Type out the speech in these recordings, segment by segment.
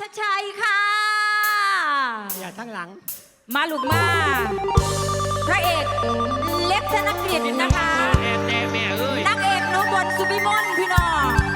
ทชัยค่ะ อย่าทั้งหลัง มาลูกมา พระเอกเล็กธนกฤษนะคะนักเอกนุบนสุบิมลพี่น้อง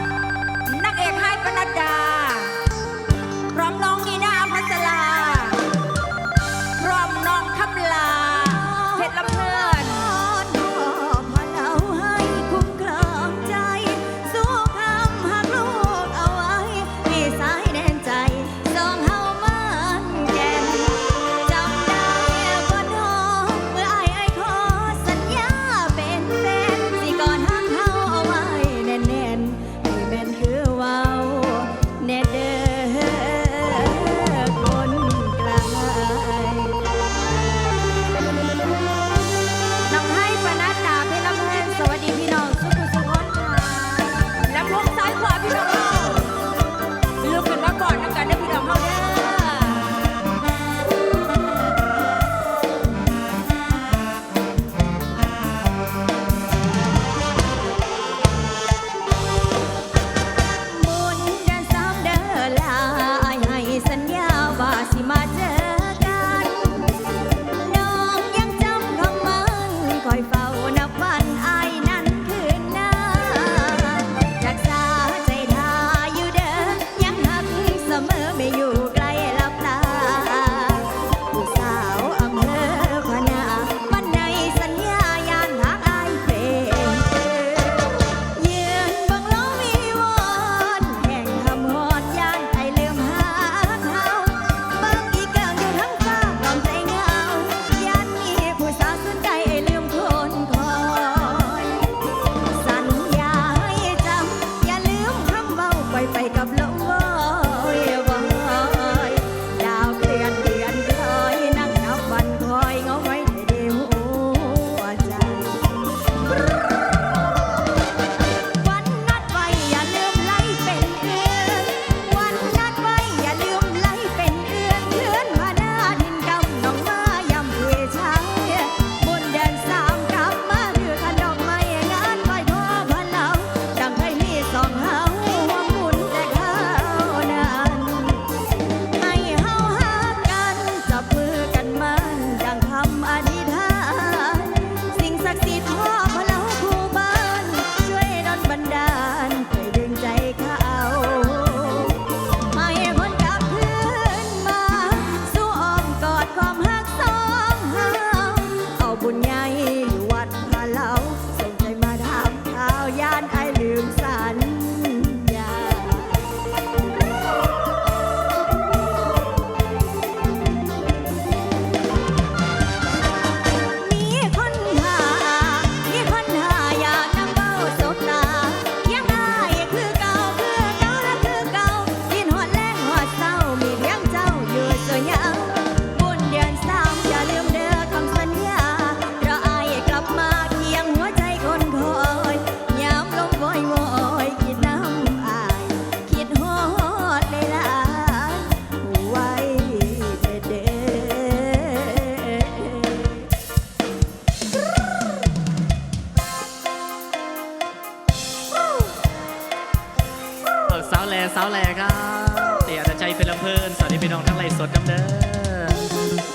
สาวแหล่สาวแหล่ครับเตียอาใจเป็นลำเพลินสวัสดีพี่น้องทั้งไรฟ์สดน้ำเด้อ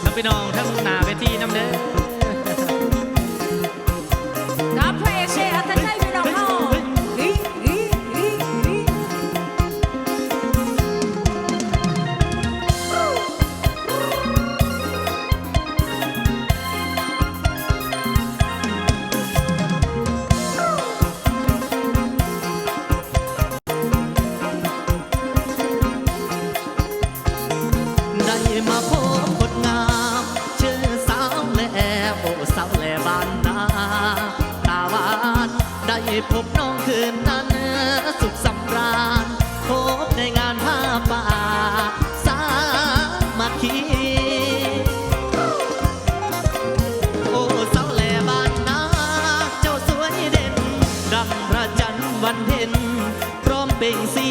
ทั้งพี่น้องทั้งนาเวทีน้ำเด้อ ได้พบน้องคืนนั้น สุขสำราญพบในงานผ้าป่า สามัคคีโอ้สาวแหลบานนาเจ้าสวยเด่นดังพระจันทร์วันเพ็ญพร้อมเป่งสี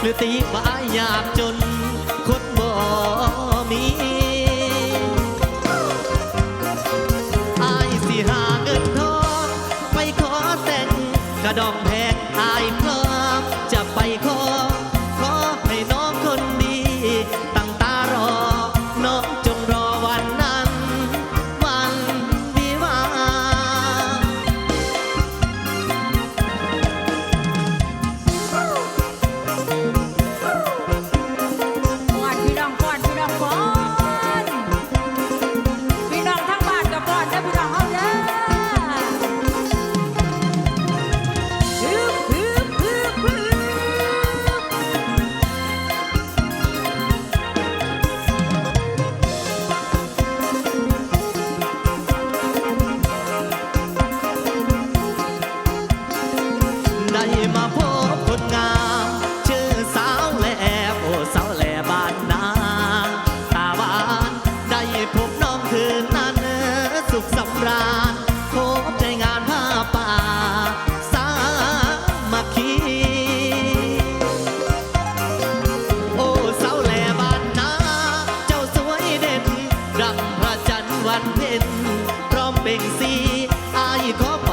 หรือตีว่าอายยากจน เป่งสีอายขอฝ